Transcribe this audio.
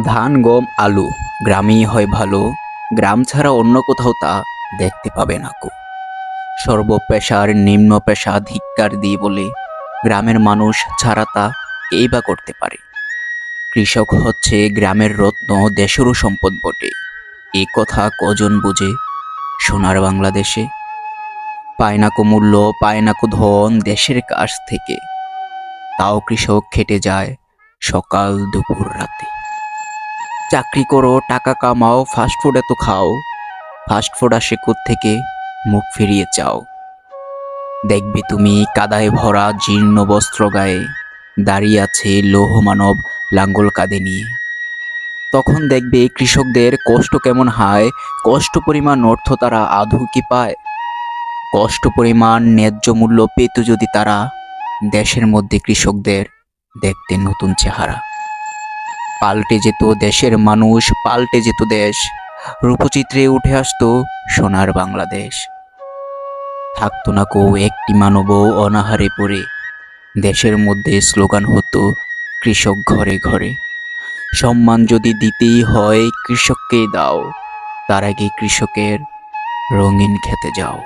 ধান, গম, আলু গ্রামেই হয় ভালো। গ্রাম ছাড়া অন্য কোথাও তা দেখতে পাবে না কো। সর্বপেশার নিম্ন পেশা ধিক্কার দিয়ে বলে গ্রামের মানুষ ছাড়া তা কেই বা করতে পারে? কৃষক হচ্ছে গ্রামের রত্ন, দেশেরও সম্পদ বটে। এ কথা কজন বুঝে সোনার বাংলাদেশে? পায় না কো মূল্য, পায় না কো ধন দেশের কাছ থেকে। তাও কৃষক খেটে যায় সকাল দুপুর রাতে। চাকরি করো, টাকা কামাও ফাস্টফুড এত খাও। ফাস্টফুড আসে থেকে মুখ ফিরিয়ে চাও। দেখবে তুমি কাদায় ভরা জীর্ণ বস্ত্র গায়ে। দাঁড়িয়ে আছে লৌহ মানব লাঙ্গল কাঁধে নিয়ে। তখন দেখবে কৃষকদের কষ্ট কেমন হয়, কষ্ট পরিমাণ অর্থ তারা আধু কি পায়? কষ্ট পরিমাণ ন্যায্য মূল্য পেত যদি তারা দেশের মধ্যে কৃষকদের দেখতে নতুন চেহারা। পাল্টে যেত দেশের মানুষ, পাল্টে যেত দেশ। রূপচিত্রে উঠে আসতো সোনার বাংলাদেশ। থাকতো না কেউ একটি মানব অনাহারে পড়ে। দেশের মধ্যে স্লোগান হতো, কৃষক ঘরে ঘরে। সম্মান যদি দিতেই হয় কৃষককেই দাও। তার আগে কৃষকের রঙিন খেতে যাও।